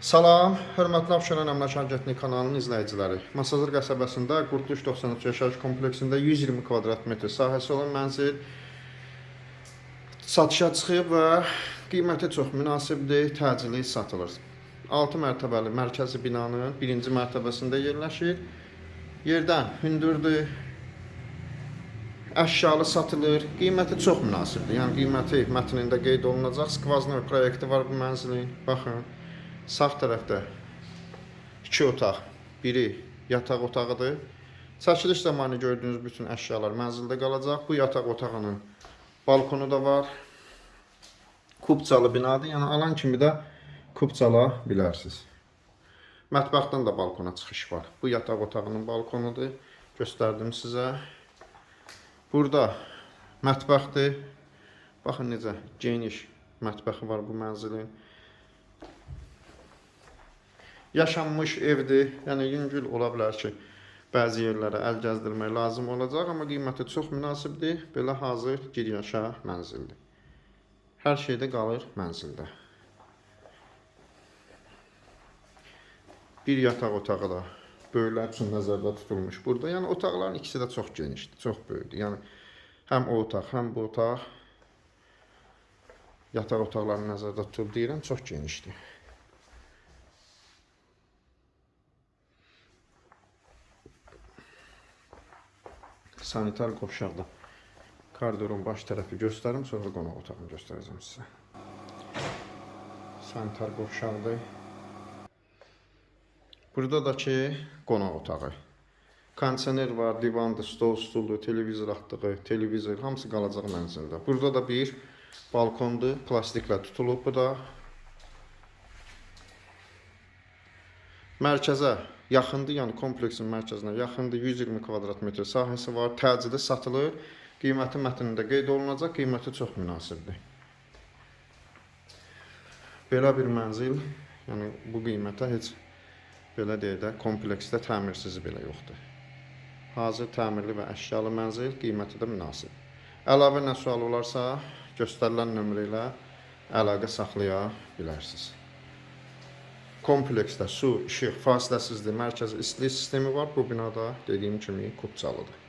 Salam, hörmətli Abşeron Əmlak Agentliyi kanalının izləyiciləri. Masazır qəsəbəsində Qurtuluş 93 yaşayış kompleksində 120 kvadrat metr sahəsi olan mənzil satışa çıxıb və qiyməti çox münasibdir, təcili satılır. 6 mərtəbəli mərkəzi binanın 1-ci mərtəbəsində yerləşir. Yerdən hündürdür, əşyalı satılır. Qiyməti çox münasibdir. Yəni qiyməti mətnində qeyd olunacaq. Skvazner proyekti var bu mənzilin. Baxın. Sağ tərəfdə 2 otaq, biri yataq otağıdır. Çəkiliş zamanı gördüyünüz bütün əşyalar mənzildə qalacaq. Bu yataq otağının balkonu da var. Kubcalı binadır. Yəni alan kimi də kubcala bilərsiniz. Mətbəxdən də balkona çıxış var. Bu yataq otağının balkonudur. Göstərdim sizə. Burada mətbəxdir. Baxın necə geniş mətbəxi var bu mənzilin. Yaşanmış evdir. Yəni yüngül ola bilər ki, bəzi yerlərə əl gəzdirmək lazım olacaq, amma qiyməti çox münasibdir. Belə hazır giryaşa mənzildir. Hər şey də qalır mənzildə. Bir yataq otağı da böyüklər üçün nəzərdə tutulmuş burada. Yəni otaqların ikisi də çox genişdir, çox böyükdür. Yəni həm o otaq, həm bu otaq yataq otaqlarını nəzərdə tutub deyirəm, çox genişdir. Sanitar qovşaqda koridorun baş tərəfi göstərim, sonra qonaq otağını göstərəcəm sizə. Sanitar qovşaqdır. Burada da ki qonaq otağı. Kondisioner var, divandır, stol, stuldur, televizor atdığı, televizor hamısı qalacaq mənzildə. Burada da bir balkondur, plastiklə tutulub bu da. Mərkəzə yaxındır, yəni kompleksin mərkəzinə yaxındır. 120 kvadrat metr sahəsi var, təcili satılır. Qiyməti mətnində qeyd olunacaq, qiyməti çox münasibdir. Belə bir mənzil, yəni bu qiymətə heç belə deyək də kompleksdə təmirsiz belə yoxdur. Hazır təmirli və əşyalı mənzil, qiyməti də münasib. Əlavə nə sual olarsa, göstərilən nömrə ilə əlaqə saxlaya bilərsiniz. Kompleksdə su, işıq fasiləsizdir, mərkəzi istilik sistemi var. Bu binada dediyim kimi kubcalıdır.